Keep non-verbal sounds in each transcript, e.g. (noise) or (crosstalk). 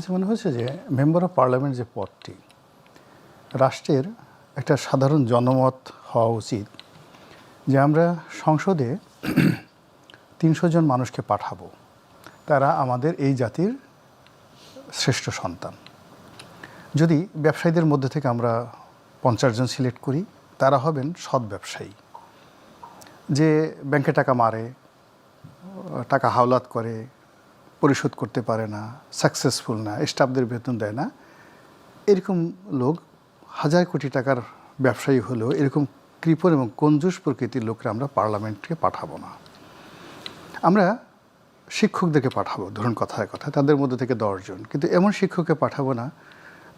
কাছে মনে হচ্ছে যে মেম্বার অফ পার্লামেন্ট যে পদটি, রাষ্ট্রের একটা সাধারণ জনমত হওয়া উচিত যে আমরা সংসদে তিনশো জন মানুষকে পাঠাবো। তারা আমাদের এই জাতির শ্রেষ্ঠ সন্তান। যদি ব্যবসায়ীদের মধ্যে থেকে আমরা পঞ্চাশ জন সিলেক্ট করি, তারা হবেন সৎ ব্যবসায়ী। যে ব্যাংকে টাকা মারে, টাকা হাওলাত করে পরিশোধ করতে পারে না সাকসেসফুল না স্টাফদের বেতন দেয় না, এরকম লোক হাজার কোটি টাকার ব্যবসায়ী হলেও এরকম কৃপণ এবং কঞ্জুস প্রকৃতির লোকরা আমরা পার্লামেন্টকে পাঠাবো না। আমরা শিক্ষকদেরকে পাঠাবো, ধরুন কথায় কথা, তাদের মধ্যে থেকে দশজন কিন্তু এমন শিক্ষককে পাঠাবো না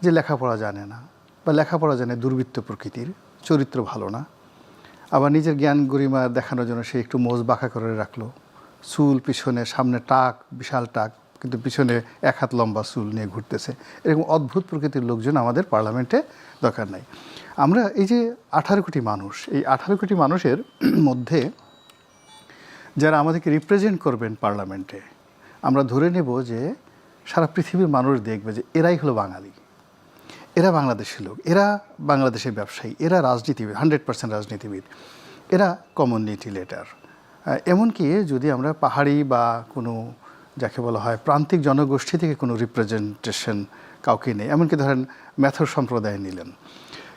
যে লেখাপড়া জানে না বা লেখাপড়া জানে দুর্বৃত্ত প্রকৃতির, চরিত্র ভালো না, আবার নিজের জ্ঞান গরিমা দেখানোর জন্য সে একটু মোজ বাঁকা করে রাখল চুল পিছনে, সামনে টাক, বিশাল টাক, কিন্তু পিছনে এক হাত লম্বা চুল নিয়ে ঘুরতেছে। এরকম অদ্ভুত প্রকৃতির লোকজন আমাদের পার্লামেন্টে দরকার নাই। আমরা এই যে আঠারো কোটি মানুষ, এই আঠারো কোটি মানুষের মধ্যে যারা আমাদেরকে রিপ্রেজেন্ট করবেন পার্লামেন্টে, আমরা ধরে নেব যে সারা পৃথিবীর মানুষ দেখবে যে এরাই হলো বাঙালি। এরা বাংলাদেশের লোক, এরা বাংলাদেশের ব্যবসায়ী, এরা রাজনীতিবিদ, হান্ড্রেড পার্সেন্ট রাজনীতিবিদ। এরা কমিউনিটি লেটার। এমনকি যদি আমরা পাহাড়ি বা কোনো যাকে বলা হয় প্রান্তিক জনগোষ্ঠী থেকে কোনো রিপ্রেজেন্টেশন কাউকে নেই, এমনকি ধরেন ম্যাথর সম্প্রদায় নিলেন।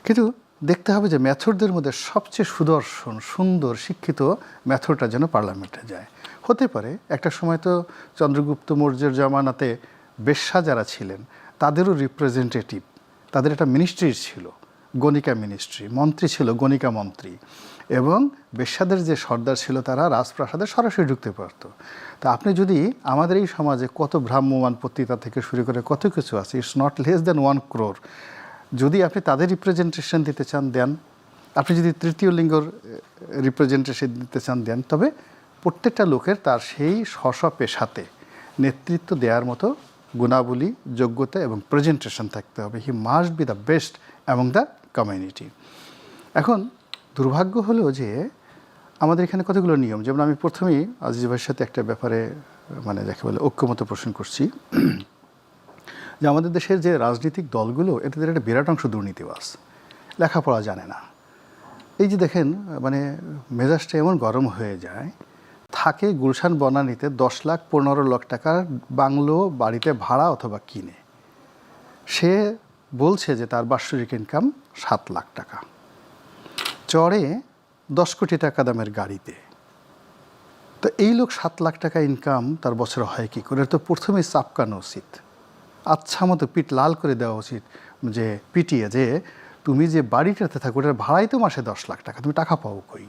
কিন্তু দেখতে হবে যে ম্যাথরদের মধ্যে সবচেয়ে সুদর্শন, সুন্দর, শিক্ষিত ম্যাথরটা যেন পার্লামেন্টে যায়। হতে পারে, একটা সময় তো চন্দ্রগুপ্ত মৌর্যের জমানাতে বেশ্যা যারা ছিলেন, তাদেরও রিপ্রেজেন্টেটিভ তাদের একটা মিনিস্ট্রি ছিল, গণিকা মিনিস্ট্রি মন্ত্রী ছিল গণিকা মন্ত্রী। এবং বেশ্যাদের যে সর্দার ছিল তারা রাজপ্রাসাদে সরাসরি ঢুকতে পারত। তা আপনি যদি আমাদের এই সমাজে কত ভ্রাম্যমান পত্রিকা থেকে শুরু করে কত কিছু আছে it's not less than one crore যদি আপনি তাদের রিপ্রেজেন্টেশন দিতে চান, দেন। আপনি যদি তৃতীয় লিঙ্গর রিপ্রেজেন্টেশন দিতে চান, দেন। তবে প্রত্যেকটা লোকের তার সেই স্ব পেশাতে নেতৃত্ব দেওয়ার মতো গুণাবলী, যোগ্যতা এবং প্রেজেন্টেশন থাকতে হবে। He must be the best among the community এখন দুর্ভাগ্য হলো যে আমাদের এখানে কতগুলো নিয়ম? যেমন আমি প্রথমেই আজিজ ভাইয়ের সাথে একটা ব্যাপারে মানে যাকে বলে ঐক্যমত পোষণ করছি। যে আমাদের দেশের যে রাজনৈতিক দলগুলো এটাদের একটা বিরাট অংশ দুর্নীতিবাস লেখাপড়া জানে না। এই যে দেখেন মানে মেজাজটা এমন গরম হয়ে যায়, থাকে গুলশান বনানীতে দশ লাখ পনেরো লাখ টাকার বাংলো বাড়িতে ভাড়া অথবা কিনে। সে বলছে যে তার বাৎসরিক ইনকাম সাত লাখ টাকা। চড়ে দশ কোটি টাকা দামের গাড়িতে। তো এই লোক সাত লাখ টাকা ইনকাম তার বছরে হয় কি করে? তো প্রথমেই চাপকানো উচিত। আচ্ছা মতো পিঠ লাল করে দেওয়া উচিত যে, পিটিয়ে যে, তুমি যে বাড়িটাতে থাকো, ওটার ভাড়াই তো মাসে দশ লাখ টাকা, তুমি টাকা পাও কই?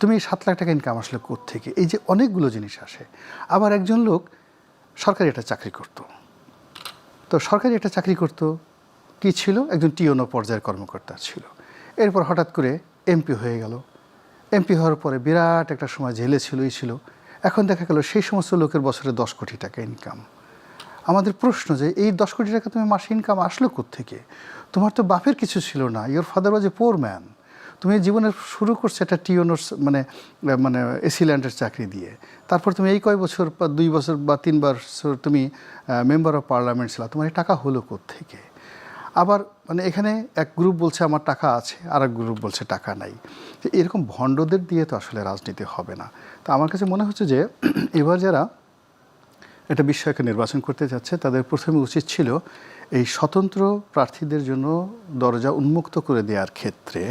তুমি এই সাত লাখ টাকা ইনকাম আসলে থেকে এই যে অনেকগুলো জিনিস আসে। আবার একজন লোক সরকারি একটা চাকরি করতো। তো সরকারি একটা চাকরি করতো, কি ছিল? একজন টিওনো পর্যায়ের কর্মকর্তা ছিল। এরপর হঠাৎ করে এমপি হয়ে গেল। এমপি হওয়ার পরে বিরাট একটা সময় জেলে ছিল, এই ছিল। এখন দেখা গেল সেই সমস্ত লোকের বছরে দশ কোটি টাকা ইনকাম আমাদের প্রশ্ন যে, এই দশ কোটি টাকা তুমি মাসে ইনকাম আসলো থেকে তোমার তো বাপের কিছু ছিল না your father was a poor man তুমি জীবনের শুরু করছ একটা টিওনোর মানে মানে এসিল্যান্ডের চাকরি দিয়ে। তারপর তুমি এই কয় বছর বা দুই বছর বা তিন বছর তুমি মেম্বার অফ পার্লামেন্ট ছিল, তোমার এই টাকা হলো থেকে আবার মানে এখানে এক গ্রুপ বলছে, আমার টাকা আছে। আর এক গ্রুপ বলছে, টাকা নাই। এরকম ভণ্ডদের দিয়ে তো আসলে রাজনীতি হবে না। তো আমার কাছে মনে হচ্ছে যে (clears throat) এবার যারা একটা বিষয়কে নির্বাচন করতে যাচ্ছে, তাদের প্রথমে উচিত ছিল এই স্বতন্ত্র প্রার্থীদের জন্য দরজা উন্মুক্ত করে দেওয়ার ক্ষেত্রে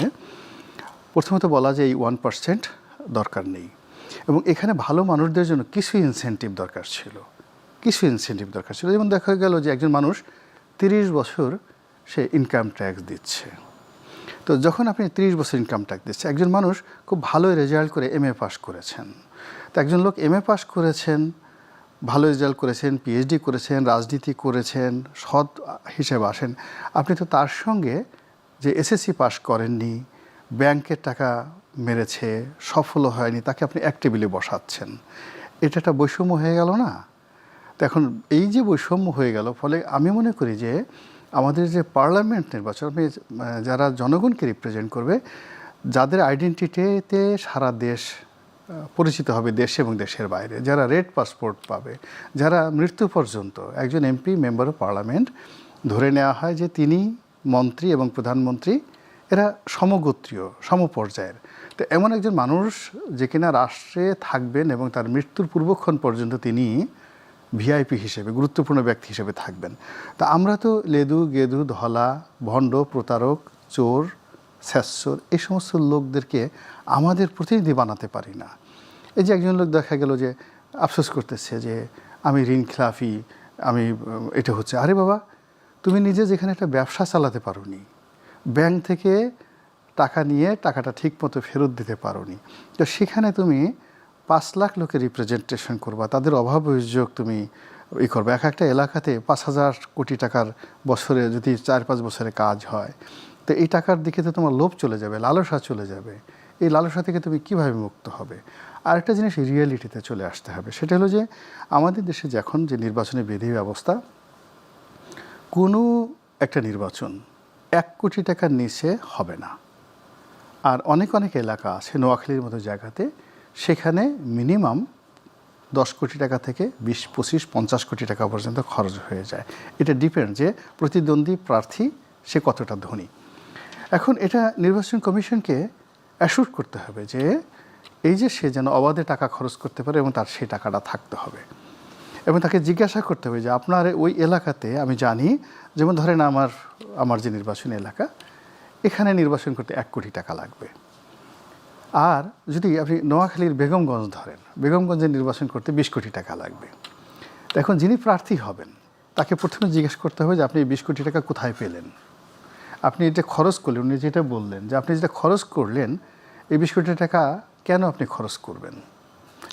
প্রথমত বলা যে এই ওয়ান পার্সেন্ট দরকার নেই। এবং এখানে ভালো মানুষদের জন্য কিছু ইনসেন্টিভ দরকার ছিল। কিছু ইনসেন্টিভ দরকার ছিল। যেমন দেখা গেল যে একজন মানুষ তিরিশ বছর সে ইনকাম ট্যাক্স দিচ্ছে। তো যখন আপনি তিরিশ বছর ইনকাম ট্যাক্স দিচ্ছে একজন মানুষ খুব ভালো রেজাল্ট করে এম এ পাস করেছেন। তো একজন লোক এম এ পাস করেছেন, ভালো রেজাল্ট করেছেন পিএইচডি করেছেন, রাজনীতি করেছেন, সৎ হিসেবে আসেন, আপনি তো তার সঙ্গে যে এসএসসি পাস করেননি ব্যাংকের টাকা মেরেছে, সফল হয়নি, তাকে আপনি এক টেবিলে বসাচ্ছেন। এটা একটা বৈষম্য হয়ে গেল না? তো এখন এই যে বৈষম্য হয়ে গেল, ফলে আমি মনে করি যে আমাদের যে পার্লামেন্ট নির্বাচন যারা জনগণকে রিপ্রেজেন্ট করবে, যাদের আইডেন্টিটিতে সারা দেশ পরিচিত হবে দেশে এবং দেশের বাইরে। যারা রেড পাসপোর্ট পাবে, যারা মৃত্যু পর্যন্ত একজন এমপি মেম্বার অফ পার্লামেন্ট ধরে নেওয়া হয় যে তিনি মন্ত্রী এবং প্রধানমন্ত্রী, এরা সমগোত্রীয়, সমপর্যায়ের। তো এমন একজন মানুষ যে কিনা রাষ্ট্রে থাকবেন এবং তার মৃত্যুর পূর্বক্ষণ পর্যন্ত তিনি ভিআইপি হিসেবে, গুরুত্বপূর্ণ ব্যক্তি হিসেবে থাকবেন। তা আমরা তো লেদু, গেদু, ধলা, ভণ্ড, প্রতারক, চোর স্যাসর এই সমস্ত লোকদেরকে আমাদের প্রতিনিধি বানাতে পারি না। এই যে একজন লোক দেখা গেল যে আফসোস করতেছে যে আমি ঋণ খেলাফি, আমি, এটা হচ্ছে। আরে বাবা, তুমি নিজে যেখানে একটা ব্যবসা চালাতে পারো নি ব্যাংক থেকে টাকা নিয়ে টাকাটা ঠিক মতো ফেরত দিতে পারো নি তো সেখানে তুমি পাঁচ লাখ লোকের রিপ্রেজেন্টেশন করবা, তাদের অভাব অভিযোগ তুমি ই করবে। এক একটা এলাকাতে পাঁচ হাজার কোটি টাকার বছরে যদি চার পাঁচ বছরে কাজ হয়, তো এই টাকার দিকে তো তোমার লোভ চলে যাবে, লালসা চলে যাবে। এই লালসা থেকে তুমি কীভাবে মুক্ত হবে? আরেকটা জিনিস রিয়েলিটিতে চলে আসতে হবে, সেটা হলো যে আমাদের দেশে যখন যে নির্বাচনী বিধি ব্যবস্থা, কোনো একটা নির্বাচন এক কোটি টাকার নিচে হবে না। আর অনেক অনেক এলাকা আছে নোয়াখালীর মতো জায়গাতে সেখানে মিনিমাম দশ কোটি টাকা থেকে বিশ, পঁচিশ, পঞ্চাশ কোটি টাকা পর্যন্ত খরচ হয়ে যায়। এটা ডিপেন্ড যে প্রতিদ্বন্দ্বী প্রার্থী সে কতটা ধনী। এখন এটা নির্বাচন কমিশনকে অ্যাসুর করতে হবে যে এই যে সে যেন অবাধে টাকা খরচ করতে পারে এবং তার সেই টাকাটা থাকতে হবে। এবং তাকে জিজ্ঞাসা করতে হবে যে, আপনার ওই এলাকাতে আমি জানি, যেমন ধরেন আমার আমার যে নির্বাচনী এলাকা, এখানে নির্বাচন করতে এক কোটি টাকা লাগবে। আর যদি আপনি নোয়াখালীর বেগমগঞ্জ ধরেন বেগমগঞ্জে নির্বাচন করতে বিশ কোটি টাকা লাগবে। তো এখন যিনি প্রার্থী হবেন তাকে প্রথমে জিজ্ঞেস করতে হবে যে আপনি এই বিশ কোটি টাকা কোথায় পেলেন? আপনি এটা খরচ করলেন উনি যেটা বললেন যে আপনি যেটা খরচ করলেন এই বিশ কোটি টাকা কেন আপনি খরচ করবেন?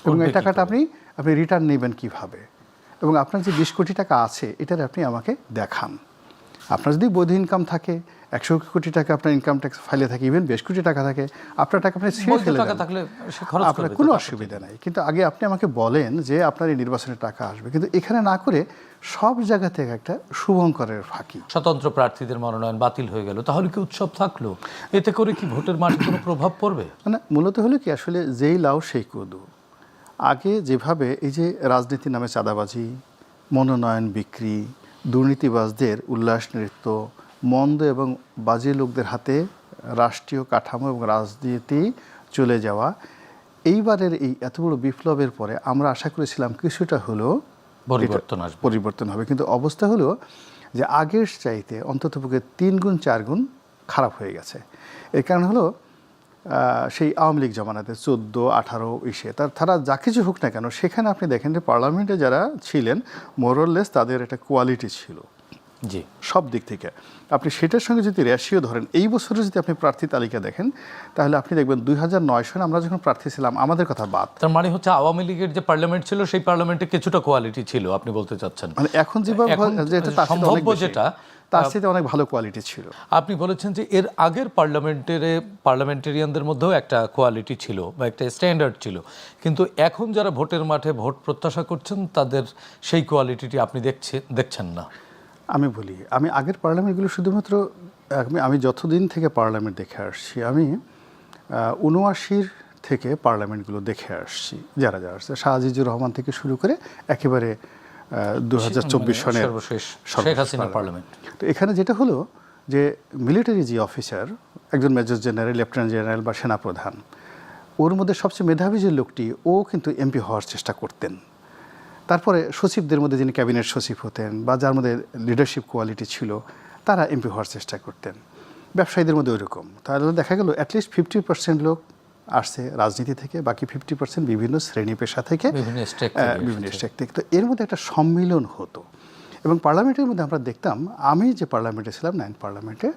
এবং এই টাকাটা আপনি আপনি রিটার্ন নেবেন কীভাবে? এবং আপনার যে বিশ কোটি টাকা আছে এটার আপনি আমাকে দেখান। আপনার যদি বৈধ ইনকাম থাকে একশো কোটি টাকা আপনার ইনকাম ট্যাক্স ফাইলে থাকে ইভেন বেশ কোটি টাকা থাকে আপনার টাকা আপনি ছিঁড়ে ফেলে আপনার কোনো অসুবিধা নাই। কিন্তু আগে আপনি আমাকে বলেন যে আপনার এই নির্বাচনের টাকা আসবে। কিন্তু এখানে না করে সব জায়গা থেকে একটা শুভঙ্করের ফাঁকি। স্বতন্ত্র প্রার্থীদের মনোনয়ন বাতিল হয়ে গেল তাহলে কি উৎসব থাকল? এতে করে কি ভোটের মাঠে কোনো প্রভাব পড়বে? মানে মূলত হলো কি আসলে যেই লাউ সেই কুদু। আগে যেভাবে এই যে রাজনীতি নামে চাঁদাবাজি মনোনয়ন বিক্রি দুর্নীতিবাজদের উল্লাস নৃত্য মন্দ এবং বাজে লোকদের হাতে রাষ্ট্রীয় কাঠামো এবং রাজনীতি চলে যাওয়া। এইবারের এই এত বড় বিপ্লবের পরে আমরা আশা করেছিলাম কিছুটা হলো পরিবর্তন আসবে। পরিবর্তন হবে। কিন্তু অবস্থা হলো যে আগের চাইতে অন্ততপক্ষে তিন গুণ চার গুণ খারাপ হয়ে গেছে। এর কারণ হলো সেই আওয়ামী লীগ জমানাতে চোদ্দ আঠারো ইসে তার তারা যা কিছু হোক না কেন সেখানে আপনি দেখেন যে পার্লামেন্টে যারা ছিলেন মোরললেস তাদের একটা কোয়ালিটি ছিল। জি। সব দিক থেকে। আপনি সেটার সঙ্গে যদি রেশিও ধরেন এই বছরে যদি আপনি প্রার্থী তালিকা দেখেন তাহলে আপনি দেখবেন দুই হাজার নয় সালে আমরা যখন প্রার্থী ছিলাম আমাদের কথা বাদ। তার মানে হচ্ছে আওয়ামী লীগের যে পার্লামেন্ট ছিল সেই পার্লামেন্টে কিছুটা কোয়ালিটি ছিল আপনি বলতে চাচ্ছেন। মানে এখন যেভাবে এখন তার সাথে অনেক যেটা, তার সাথে অনেক ভালো কোয়ালিটি ছিল। আপনি বলেছেন যে এর আগের পার্লামেন্টের পার্লামেন্টেরিয়ানদের মধ্যেও একটা কোয়ালিটি ছিল বা একটা স্ট্যান্ডার্ড ছিল। কিন্তু এখন যারা ভোটের মাঠে ভোট প্রত্যাশা করছেন তাদের সেই কোয়ালিটিটি আপনি দেখছে দেখছেন না। আমি বলি আমি আগের পার্লামেন্টগুলো শুধুমাত্র আমি আমি যতদিন থেকে পার্লামেন্ট দেখে আসছি আমি উনআশির থেকে পার্লামেন্টগুলো দেখে আসছি যারা যারা আসছে। শাহজিজুর রহমান থেকে শুরু করে একেবারে দু হাজার চব্বিশ মানে সনের পার্লামেন্ট। তো এখানে যেটা হলো যে মিলিটারি যে অফিসার একজন মেজর জেনারেল লেফটেন্যান্ট জেনারেল বা সেনাপ্রধান ওর মধ্যে সবচেয়ে মেধাবী যে লোকটি ও কিন্তু এমপি হওয়ার চেষ্টা করতেন। তারপরে সচিবদের মধ্যে যিনি ক্যাবিনেট সচিব হতেন বা যার মধ্যে লিডারশিপ কোয়ালিটি ছিল তারা এমপি হওয়ার চেষ্টা করতেন। ব্যবসায়ীদের মধ্যে ওইরকম। তাহলে দেখা গেল অ্যাটলিস্ট ফিফটি পার্সেন্ট লোক আসছে রাজনীতি থেকে বাকি ফিফটি পার্সেন্ট বিভিন্ন শ্রেণি পেশা থেকে বিভিন্ন স্টেক থেকে তো এর মধ্যে একটা সম্মিলন হতো। এবং পার্লামেন্টের মধ্যে আমরা দেখতাম আমি যে পার্লামেন্টে ছিলাম নাইন পার্লামেন্টে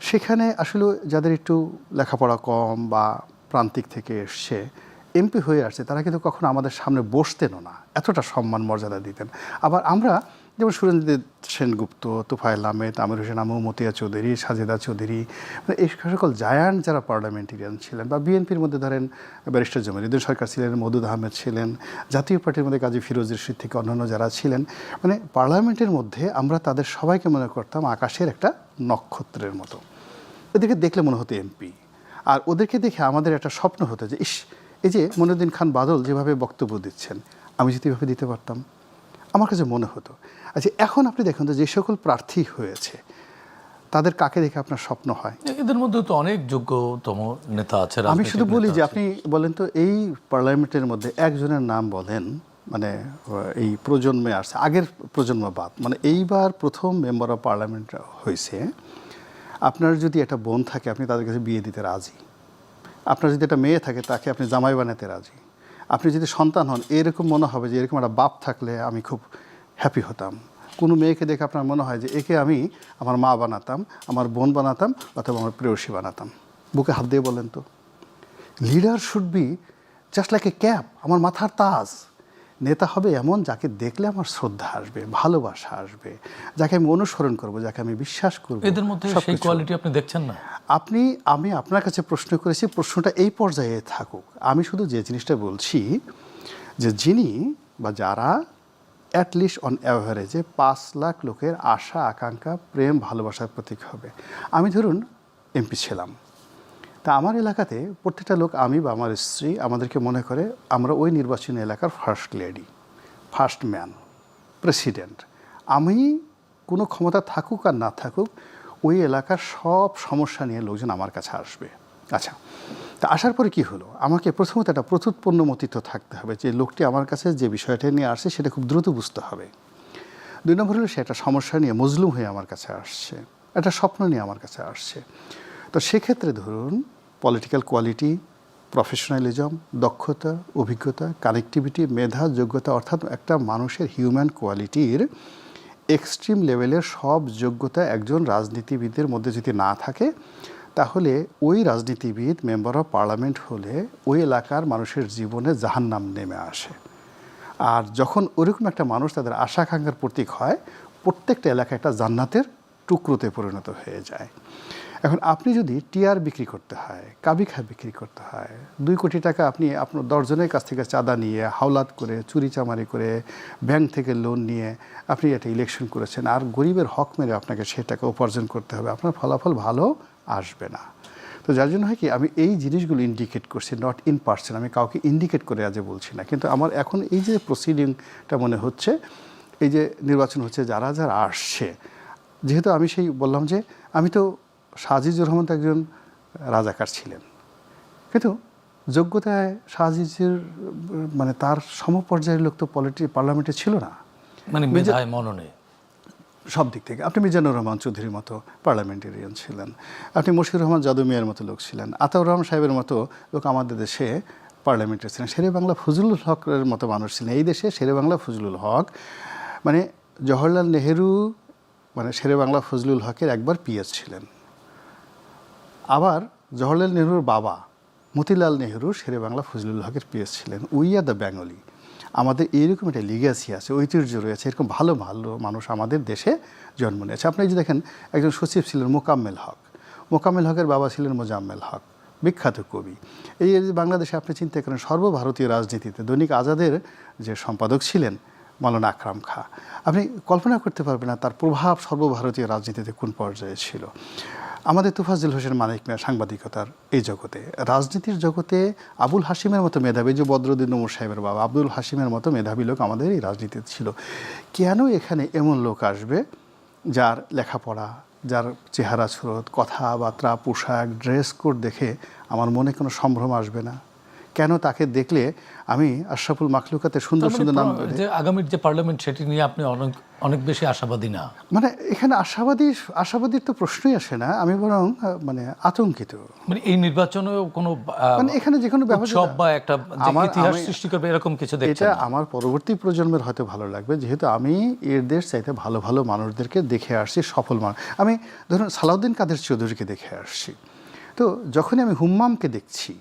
সেখানে আসলে যাদের একটু লেখাপড়া কম বা প্রান্তিক থেকে এসছে এমপি হয়ে আসছে তারা কিন্তু কখনো আমাদের সামনে বসতেনও না। এতটা সম্মান মর্যাদা দিতেন। আবার আমরা যেমন সুরেন্দ্র সেনগুপ্ত তুফাইল আহমেদ, আমির হোসেন আমু, মতিয়া চৌধুরী, সাজেদা চৌধুরী মানে এই সকল জায়ান্ট যারা পার্লামেন্টেরিয়ান ছিলেন বা বিএনপির মধ্যে ধরেন ব্যারিস্টার জমিরুদ্দিন সরকার ছিলেন, মদুদ আহমেদ ছিলেন, জাতীয় পার্টির মধ্যে কাজী ফিরোজ রশিদ থেকে অন্যান্য যারা ছিলেন মানে পার্লামেন্টের মধ্যে আমরা তাদের সবাইকে মনে করতাম আকাশের একটা নক্ষত্রের মতো। এদেরকে দেখলে মনে হতো এমপি। আর ওদেরকে দেখে আমাদের একটা স্বপ্ন হতো যে, ইস, এই যে মনুদ্দিন খান বাদল যেভাবে বক্তব্য দিচ্ছেন আমি যদি এভাবে দিতে পারতাম আমার কাছে মনে হতো। আচ্ছা এখন আপনি দেখুন তো যে সকল প্রার্থী হয়েছে তাদের কাকে দেখে আপনার স্বপ্ন হয়? এদের মধ্যে তো অনেক যোগ্যতম নেতা আছে আমি শুধু বলি যে আপনি বলেন তো এই পার্লামেন্টের মধ্যে একজনের নাম বলেন মানে এই প্রজন্মে আসছে আগের প্রজন্ম বাদ মানে এইবার প্রথম মেম্বার অফ পার্লামেন্ট হয়েছে আপনার যদি একটা বোন থাকে আপনি তাদের কাছে বিয়ে দিতে রাজি। আপনার যদি একটা মেয়ে থাকে তাকে আপনি জামাই বানাতে রাজি। আপনি যদি সন্তান হন, এরকম মনে হবে যে এরকম একটা বাপ থাকলে আমি খুব হ্যাপি হতাম। কোনো মেয়েকে দেখে আপনার মনে হয় যে একে আমি আমার মা বানাতাম, আমার বোন বানাতাম অথবা আমার প্রেয়সী বানাতাম? বুকে হাত দিয়ে বলেন তো। Leader should be just like a cap আমার মাথার তাজ। নেতা হবে এমন যাকে দেখলে আমার শ্রদ্ধা আসবে ভালোবাসা আসবে যাকে আমি অনুসরণ করব যাকে আমি বিশ্বাস করব এদের মধ্যে সেই কোয়ালিটি আপনি দেখছেন না? আপনি আমি আপনার কাছে প্রশ্ন করেছি প্রশ্নটা এই পর্যায়ে থাকুক। আমি শুধু যে জিনিসটা বলছি যে যিনি বা যারা অ্যাটলিস্ট অন অ্যাভারেজে পাঁচ লাখ লোকের আশা আকাঙ্ক্ষা প্রেম ভালোবাসার প্রতীক হবে। আমি ধরুন এমপি ছিলাম। তা আমার এলাকাতে প্রত্যেকটা লোক আমি বা আমার স্ত্রী আমাদেরকে মনে করে আমরা ওই নির্বাচনী এলাকার first lady first man president আমি কোনো ক্ষমতা থাকুক আর না থাকুক, ওই এলাকার সব সমস্যা নিয়ে লোকজন আমার কাছে আসবে। আচ্ছা তা আসার পরে কি হলো? আমাকে প্রথমত একটা প্রত্যুৎপন্নমতিত্ব থাকতে হবে যে লোকটি আমার কাছে যে বিষয়টা নিয়ে আসছে সেটা খুব দ্রুত বুঝতে হবে। দুই নম্বর হলো সে একটা সমস্যা নিয়ে মজলুম হয়ে আমার কাছে আসছে, একটা স্বপ্ন নিয়ে আমার কাছে আসছে। তো সেক্ষেত্রে ধরুন পলিটিক্যাল কোয়ালিটি প্রফেশনালিজম দক্ষতা, অভিজ্ঞতা কানেক্টিভিটি মেধা, যোগ্যতা, অর্থাৎ একটা মানুষের হিউম্যান কোয়ালিটির এক্সট্রিম লেভেলের সব যোগ্যতা একজন রাজনীতিবিদের মধ্যে যদি না থাকে, তাহলে ওই রাজনীতিবিদ মেম্বার অফ পার্লামেন্ট হলে ওই এলাকার মানুষের জীবনে জাহান্নাম নেমে আসে। আর যখন ওরকম একটা মানুষ তাদের আশা আকাঙ্ক্ষার প্রতীক হয়, প্রত্যেকটা এলাকা একটা জান্নাতের টুকরোতে পরিণত হয়ে যায়। এখন আপনি যদি টিআর বিক্রি করতে হয় কাবিখা বিক্রি করতে হয়, দুই কোটি টাকা আপনি আপনার দশজনের কাছ থেকে চাঁদা নিয়ে, হাওলাত করে, চুরি চামারি করে, ব্যাংক থেকে লোন নিয়ে আপনি একটা ইলেকশন করেছেন, আর গরিবের হক মেরে আপনাকে সে টাকা উপার্জন করতে হবে, আপনার ফলাফল ভালো আসবে না। তো যার জন্য হয় কি, আমি এই জিনিসগুলো ইন্ডিকেট করছি নট ইন পার্সন আমি কাউকে ইন্ডিকেট করে আজ বলছি না। কিন্তু আমার এখন এই যে প্রসিডিংটা মনে হচ্ছে, এই যে নির্বাচন হচ্ছে, যারা যারা আসছে, যেহেতু আমি সেই বললাম যে, আমি তো সাজিজুর রহমান তো একজন রাজাকার ছিলেন। কিন্তু যোগ্যতায় সাজিজের মানে তার সমপর্যায়ের লোক তো পলিটি পার্লামেন্টে ছিল না। মানে মেধায় মননে সব দিক থেকে। আপনি মিজানুর রহমান চৌধুরীর মতো পার্লামেন্টেরিয়ান ছিলেন। আপনি মশিউর রহমান জাদু মিয়ার মতো লোক ছিলেন। আতাউর রহমান সাহেবের মতো লোক আমাদের দেশে পার্লামেন্টে ছিলেন। শেরে বাংলা ফজলুল হকের মতো মানুষ ছিলেন। এই দেশে শেরে বাংলা ফজলুল হক মানে জওহরলাল নেহেরু মানে শেরে বাংলা ফজলুল হকের একবার পিএস ছিলেন। আবার জওহরলাল নেহরুর বাবা মতিলাল নেহরু শেরে বাংলা ফজলুল হকের পিএস ছিলেন। We are the Bengali. আমাদের এইরকম একটা লিগাসি আছে, ঐতিহ্য রয়েছে, এরকম ভালো ভালো মানুষ আমাদের দেশে জন্ম নিয়েছে। আপনি যদি দেখেন, একজন সচিব ছিলেন মোকাম্মেল হক। মোকাম্মেল হকের বাবা ছিলেন মোজাম্মেল হক, বিখ্যাত কবি। এই বাংলাদেশে আপনি চিন্তা করেন, সর্বভারতীয় রাজনীতিতে দৈনিক আজাদের যে সম্পাদক ছিলেন মালানা আকরাম খা, আপনি কল্পনা করতে পারবেন না তার প্রভাব সর্বভারতীয় রাজনীতিতে কোন পর্যায়ে ছিল। আমাদের তুফাজুল হোসেন মানিক মিয়া সাংবাদিকতার এই জগতে, রাজনীতির জগতে আবুল হাসিমের মতো মেধাবী যে বদরুদ্দিন নমর সাহেবের বাবা, আব্দুল হাসিমের মতো মেধাবী লোক আমাদের এই রাজনীতিতে ছিল। কেন এখানে এমন লোক আসবে যার লেখাপড়া, যার চেহারা স্রোত, কথাবার্তা, পোশাক, ড্রেস কোড দেখে আমার মনে কোনো সম্ভ্রম আসবে না? কেন তাকে দেখলে আমি আশরাফুল মাখলুকাতে সুন্দর মানে সুন্দর নাম যে আগামীর যে পার্লামেন্ট সেটি নিয়ে আপনি অনেক অনেক বেশি আশাবাদী না? মানে এখানে আশাবাদী আশাবাদীর তো প্রশ্নই আসে না আমি বরং মানে আতঙ্কিত। মানে এই নির্বাচনেও কোনো মানে এখানে যে কোনো ব্যাপার উৎসব বা একটা আমার- ইতিহাস সৃষ্টি করবে এরকম কিছু দেখছেন এটা আমার পরবর্তী প্রজন্মের হয়তো ভালো লাগবে যেহেতু আমি এর দেশ চাইতে ভালো ভালো মানুষদেরকে দেখে আসছি সফল মানুষ আমি ধরুন সালাউদ্দিন কাদের চৌধুরীকে দেখে আসছি। তো যখনই আমি হুম্মামকে দেখছি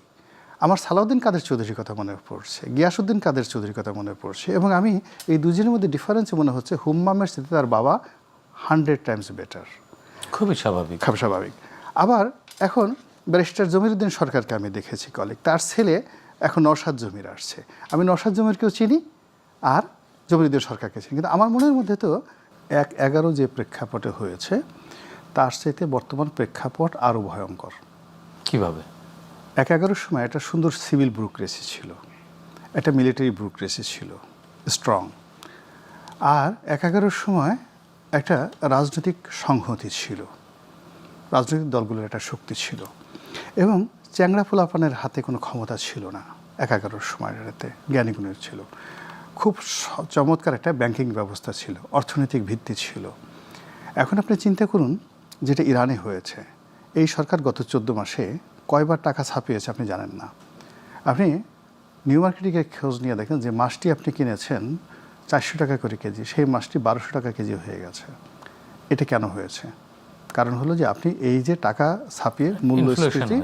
আমার সালাউদ্দিন কাদের চৌধুরীর কথা মনে পড়ছে গিয়াসুদ্দিন কাদের চৌধুরীর কথা মনে পড়ছে এবং আমি এই দুজনের মধ্যে ডিফারেন্স মনে হচ্ছে হুম্মামের সাথে তার বাবা হান্ড্রেড টাইমস বেটার খুবই স্বাভাবিক। খুব স্বাভাবিক। আবার এখন ব্যারিস্টার জমিরুদ্দিন সরকারকে আমি দেখেছি কলিগ তার ছেলে এখন নরসাদ জমির আসছে। আমি নরসাদ জমিরকেও চিনি আর জমিরুদ্দিন সরকারকে চিনি। কিন্তু আমার মনের মধ্যে তো এক এগারো যে প্রেক্ষাপটে হয়েছে তার চাইতে বর্তমান প্রেক্ষাপট আরও ভয়ঙ্কর। কীভাবে? এক এগারোর সময় একটা সুন্দর সিভিল ব্রুক্রেসি ছিল। একটা মিলিটারি ব্রুক্রেসি ছিল স্ট্রং আর এক এগারোর সময় একটা রাজনৈতিক সংহতি ছিল, রাজনৈতিক দলগুলোর একটা শক্তি ছিল এবং চ্যাংড়া পোলাপানের হাতে কোনো ক্ষমতা ছিল না এক এগারোর সময়টাতে জ্ঞানীগুণের ছিল। খুব চমৎকার একটা ব্যাংকিং ব্যবস্থা ছিল, অর্থনৈতিক ভিত্তি ছিল। এখন আপনি চিন্তা করুন, যেটা ইরানে হয়েছে, এই সরকার গত চোদ্দ মাসে কয়বার টাকা ছাপিয়েছে আপনি জানেন না। আপনি নিউ মার্কেটিংয়ের খোঁজ নিয়ে দেখেন যে মাছটি আপনি কিনেছেন চারশো টাকা করে কেজি সেই মাছটি বারোশো টাকা কেজি হয়ে গেছে। এটা কেন হয়েছে? কারণ হলো যে আপনি এই যে টাকা ছাপিয়ে মূল্যস্ফীতি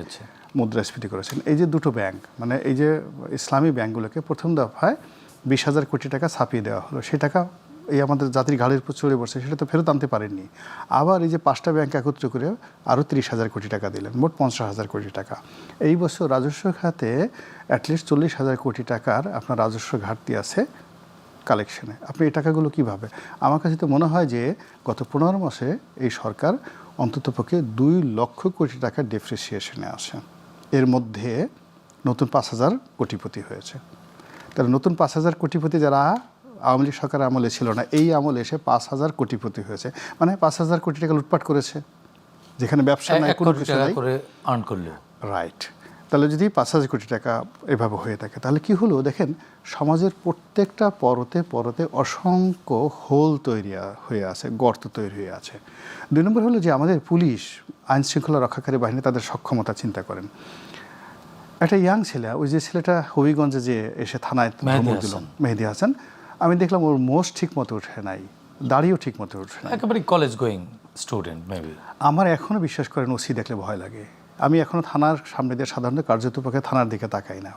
মুদ্রাস্ফীতি করেছেন এই যে দুটো ব্যাংক মানে এই যে ইসলামী ব্যাংকগুলোকে প্রথম দফায় বিশ হাজার কোটি টাকা ছাপিয়ে দেওয়া হলো সেই টাকা এই আমাদের জাতির ঘাড়ের উপর চড়ে বসে, সেটা তো ফেরত আনতে পারেননি। আবার এই যে পাঁচটা ব্যাংক একত্র করে আরও তিরিশ হাজার কোটি টাকা দিলেন, মোট পঞ্চাশ হাজার কোটি টাকা। এই বছর রাজস্ব খাতে অ্যাটলিস্ট চল্লিশ হাজার কোটি টাকার আপনার রাজস্ব ঘাটতি আছে কালেকশনে আপনি এই টাকাগুলো কীভাবে? আমার কাছে তো মনে হয় যে গত পনেরো মাসে এই সরকার অন্ততপক্ষে দুই লক্ষ কোটি টাকা ডেপ্রিসিয়েশনে আসে এর মধ্যে নতুন পাঁচ হাজার কোটিপতি হয়েছে। তাহলে নতুন পাঁচ হাজার কোটিপতি যারা আওয়ামী লীগ সরকারের আমলে ছিল না। এই আমলে এসে পাঁচ হাজার কোটিপতি হয়েছে। মানে পাঁচ হাজার কোটি টাকা লুটপাট করেছে। যেখানে ব্যবসা নাই কোনো কিছু নাই। আর্ন করল। রাইট তাহলে যদি পাঁচ হাজার কোটি টাকা এভাবে হয়ে থাকে তাহলে কি হলো? দেখেন সমাজের প্রত্যেকটা পরতে পরতে অসংখ্য হোল তৈরি হয়ে আছে গর্ত তৈরি হয়ে আছে। দুই নম্বর হলো যে আমাদের পুলিশ আইন শৃঙ্খলা রক্ষাকারী বাহিনী তাদের সক্ষমতা চিন্তা করেন। একটা ইয়াং ছেলে ওই যে ছেলেটা হবিগঞ্জে যে এসে থানায় মেহেদী হাসান। আমি দেখলাম ওর মোষ ঠিক মতো ওঠে নাই দাড়িও ঠিক মতো ওঠে নাই। একেবারে কলেজ গোয়িং স্টুডেন্ট মেবি আমার এখনও বিশ্বাস করেন ওসি দেখলে ভয় লাগে। আমি এখনও থানার সামনে দিয়ে সাধারণত কার্যত পক্ষে থানার দিকে তাকাই না।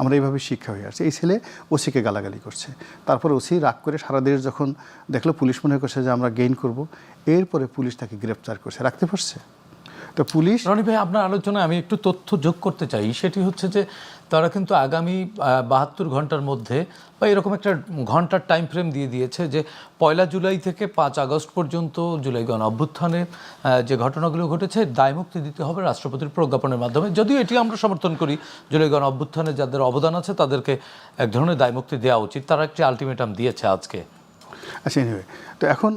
আমরা এইভাবে শিক্ষা হয়ে আসছে। এই ছেলে ওসিকে গালাগালি করছে। তারপর ওসি রাগ করে সারা দেশ যখন দেখল পুলিশ মনে করছে যে আমরা গেইন করব এরপরে পুলিশ তাকে গ্রেপ্তার করছে। রাখতে পারছে? তো পুলিশ রনি ভাই আপনার আলোচনায় আমি একটু তথ্য যোগ করতে চাই। সেটি হচ্ছে যে তারা কিন্তু আগামী বাহাত্তর ঘণ্টার মধ্যে বা এরকম একটা ঘণ্টার টাইম ফ্রেম দিয়ে দিয়েছে যে পয়লা জুলাই থেকে পাঁচ আগস্ট পর্যন্ত জুলাই গণ অভ্যুত্থানে আহ, যে ঘটনাগুলো ঘটেছে দায়মুক্তি দিতে হবে রাষ্ট্রপতির প্রজ্ঞাপনের মাধ্যমে। যদিও এটি আমরা সমর্থন করি জুলাই গণ অভ্যুত্থানে যাদের অবদান আছে তাদেরকে এক ধরনের দায়মুক্তি দেওয়া উচিত। তারা একটি আলটিমেটাম দিয়েছে আজকে। আচ্ছা তো এখন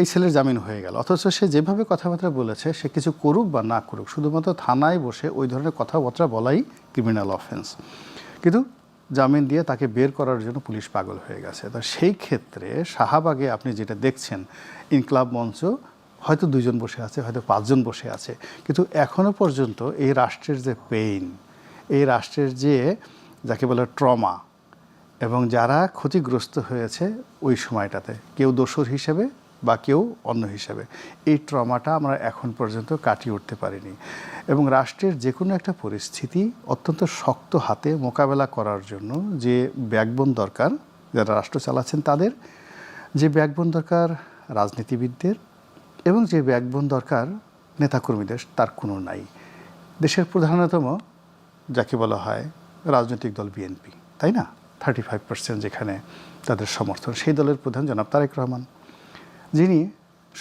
এই ছেলের জামিন হয়ে গেল। অথচ সে যেভাবে কথাবার্তা বলেছে সে কিছু করুক বা না করুক শুধুমাত্র থানায় বসে ওই ধরনের কথাবার্তা বলাই ক্রিমিনাল অফেন্স কিন্তু জামিন দিয়ে তাকে বের করার জন্য পুলিশ পাগল হয়ে গেছে। তো সেই ক্ষেত্রে শাহবাগে আপনি যেটা দেখছেন, ইনকলাব মঞ্চ হয়তো দুজন বসে আছে, হয়তো পাঁচজন বসে আছে। কিন্তু এখনও পর্যন্ত এই রাষ্ট্রের যে পেইন এই রাষ্ট্রের যে যাকে বলে ট্রমা এবং যারা ক্ষতিগ্রস্ত হয়েছে ওই সময়টাতে, কেউ দোসর হিসেবে বা কেউ অন্য হিসাবে। এই ট্রমাটা আমরা এখন পর্যন্ত কাটিয়ে উঠতে পারিনি। এবং রাষ্ট্রের যে কোনো একটা পরিস্থিতি অত্যন্ত শক্ত হাতে মোকাবেলা করার জন্য যে ব্যাকবোন দরকার, যারা রাষ্ট্র চালাচ্ছেন তাদের, যে ব্যাকবোন দরকার রাজনীতিবিদদের এবং যে ব্যাকবোন দরকার নেতাকর্মীদের, তার কোনো নাই। দেশের প্রধানতম, যাকে বলা হয় রাজনৈতিক দল বিএনপি, তাই না? থার্টি ফাইভ পার্সেন্ট যেখানে তাদের সমর্থন, সেই দলের প্রধান জনাব তারেক রহমান। যিনি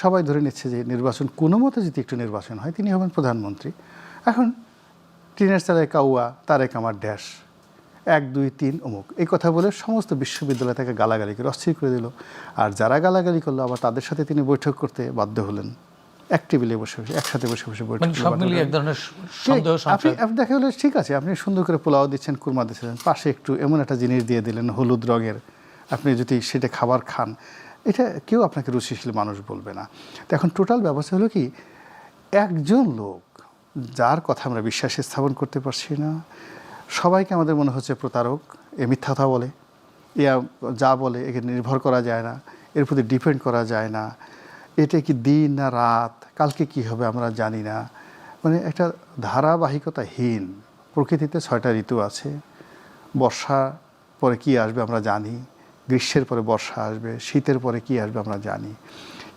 সবাই ধরে নিচ্ছে যে নির্বাচন কোনো মতে যদি একটু নির্বাচন হয় তিনি হবেন প্রধানমন্ত্রী। এখন টিনের চালায় কাউয়া তারেক আমার ড্যাশ এক দুই তিন অমুক। এই কথা বলে সমস্ত বিশ্ববিদ্যালয় থেকে গালাগালি করে অস্থির করে দিল। আর যারা গালাগালি করল আবার তাদের সাথে তিনি বৈঠক করতে বাধ্য হলেন। এক টেবিলে বসে বসে একসাথে বসে বসে বৈঠক মানে আপনি আপনি দেখা গেলো ঠিক আছে আপনি সুন্দর করে পোলাও দিচ্ছেন কুরমা দিচ্ছেন পাশে একটু এমন একটা জিনিস দিয়ে দিলেন হলুদ রঙের। আপনি যদি সেটা খাবার খান এটা কেউ আপনাকে রুচিশীল মানুষ বলবে না। তো এখন টোটাল ব্যবস্থা হলো কি, একজন লোক যার কথা আমরা বিশ্বাস স্থাপন করতে পারছি না, সবাইকে আমাদের মনে হচ্ছে প্রতারক, এ মিথ্যা কথা বলে, এ যা বলে একে নির্ভর করা যায় না, এর প্রতি ডিপেন্ড করা যায় না, এটা কি দিন না রাত, কালকে কি হবে আমরা জানি না। মানে একটা ধারাবাহিকতাহীন, প্রকৃতিতে ছয়টা ঋতু আছে বর্ষা পরে কি আসবে আমরা জানি গ্রীষ্মের পরে বর্ষা আসবে শীতের পরে কি আসবে আমরা জানি।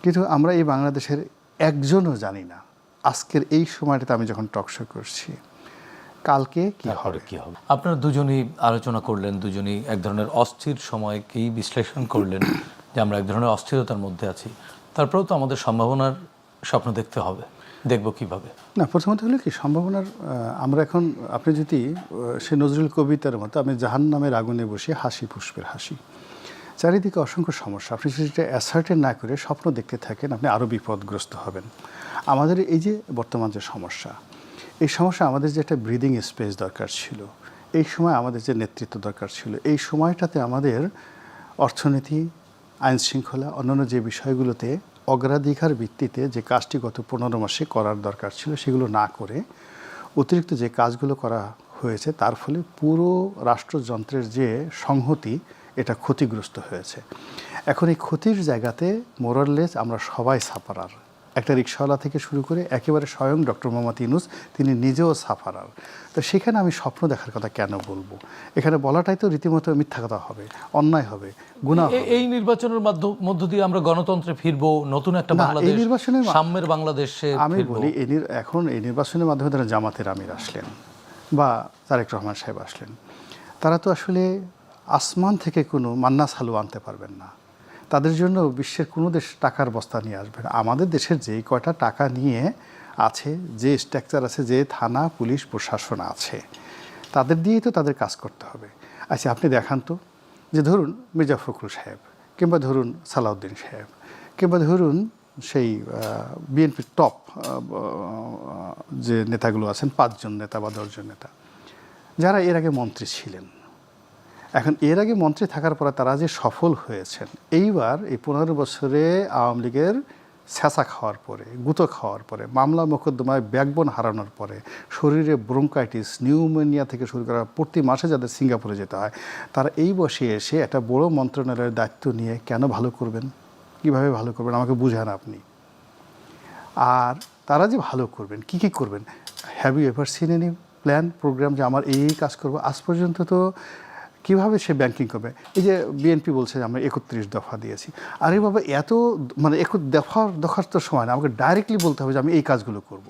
কিন্তু আমরা এই বাংলাদেশের একজনও জানি না। আজকের এই সময়টাতে আমি যখন টকশো করছি কালকে কি হবে? কি হবে? আপনারা দুজনেই আলোচনা করলেন দুজনেই এক ধরনের অস্থির সময়কেই বিশ্লেষণ করলেন যে আমরা এক ধরনের অস্থিরতার মধ্যে আছি। তারপরেও তো আমাদের সম্ভাবনার স্বপ্ন দেখতে হবে দেখব কীভাবে। না প্রথমত হলো কি সম্ভাবনার আমরা এখন আপনি যদি সে নজরুল কবিতার মতো আমি জাহান নামের আগুনে বসে হাসি পুষ্পের হাসি চারিদিকে অসংখ্য সমস্যা। আপনি সেটা অ্যাসার্টেন না করে স্বপ্ন দেখতে থাকেন, আপনি আরও বিপদগ্রস্ত হবেন। আমাদের এই যে বর্তমান যে সমস্যা, এই সমস্যা আমাদের যে একটা ব্রিদিং স্পেস দরকার ছিল, এই সময় আমাদের যে নেতৃত্ব দরকার ছিল, এই সময়টাতে আমাদের অর্থনীতি, আইন শৃঙ্খলা, অন্যান্য যে বিষয়গুলোতে অগ্রাধিকার ভিত্তিতে যে কাজটি গত পনেরো মাসে করার দরকার ছিল, সেগুলো না করে অতিরিক্ত যে কাজগুলো করা হয়েছে, তার ফলে পুরো রাষ্ট্রযন্ত্রের যে সংহতি এটা ক্ষতিগ্রস্ত হয়েছে। এখন এই ক্ষতির জায়গাতে মোরাললেস আমরা সবাই সাফারার একটা রিক্সাওয়ালা থেকে শুরু করে একেবারে স্বয়ং ডক্টর মোহাম্মদ ইনুস তিনি নিজেও সাফারার তো সেখানে আমি স্বপ্ন দেখার কথা কেন বলব? এখানে বলাটাই তো রীতিমতো মিথ্যা কথা হবে অন্যায় হবে গুণা এই নির্বাচনের মাধ্য- দিয়ে আমরা গণতন্ত্রে ফিরবো নতুন একটা বাংলাদেশ নির্বাচনের সাম্যের বাংলাদেশে আমি বলি এই এখন এই নির্বাচনের মাধ্যমে তারা জামাতের আমির আসলেন বা তারেক রহমান সাহেব আসলেন। তারা তো আসলে আসমান থেকে কোনো মান্নাস হালু আনতে পারবেন না। তাদের জন্য বিশ্বের কোনো দেশ টাকার বস্তা নিয়ে আসবে না। আমাদের দেশের যেই কয়টা টাকা নিয়ে আছে, যে স্ট্রাকচার আছে, যে থানা, পুলিশ, প্রশাসন আছে, তাদের দিয়েই তো তাদের কাজ করতে হবে। আচ্ছা আপনি দেখান তো যে ধরুন মির্জা ফখরুল সাহেব কিংবা ধরুন সালাউদ্দিন সাহেব কিংবা ধরুন সেই বিএনপির টপ যে নেতাগুলো আছেন, পাঁচজন নেতা বা দশজন নেতা, যারা এর আগে মন্ত্রী ছিলেন এখন এর আগে মন্ত্রী থাকার পরে তারা যে সফল হয়েছেন, এইবার এই পনেরো বছরে আওয়ামী লীগের ছ্যাঁচা খাওয়ার পরে, গুঁতো খাওয়ার পরে, মামলা মোকদ্দমায় ব্যাকবোন হারানোর পরে, শরীরে ব্রোঙ্কাইটিস, নিউমোনিয়া থেকে শুরু করা প্রতি মাসে যাদের সিঙ্গাপুরে যেতে হয়, তারা এই বসে এসে একটা বড় মন্ত্রণালয়ের দায়িত্ব নিয়ে কেন ভালো করবেন? কীভাবে ভালো করবেন? আমাকে বুঝান আপনি। আর তারা যে ভালো করবেন, কি কি করবেন? Have you ever seen any plan program যে আমার এই কাজ করব? আজ পর্যন্ত তো কীভাবে সে ব্যাংকিং করবে? এই যে বিএনপি বলছে যে আমরা একত্রিশ দফা দিয়েছি। আর বাবা, এত মানে একু দফার দফার তো সময় না, আমাকে ডাইরেক্টলি বলতে হবে যে আমি এই কাজগুলো করব।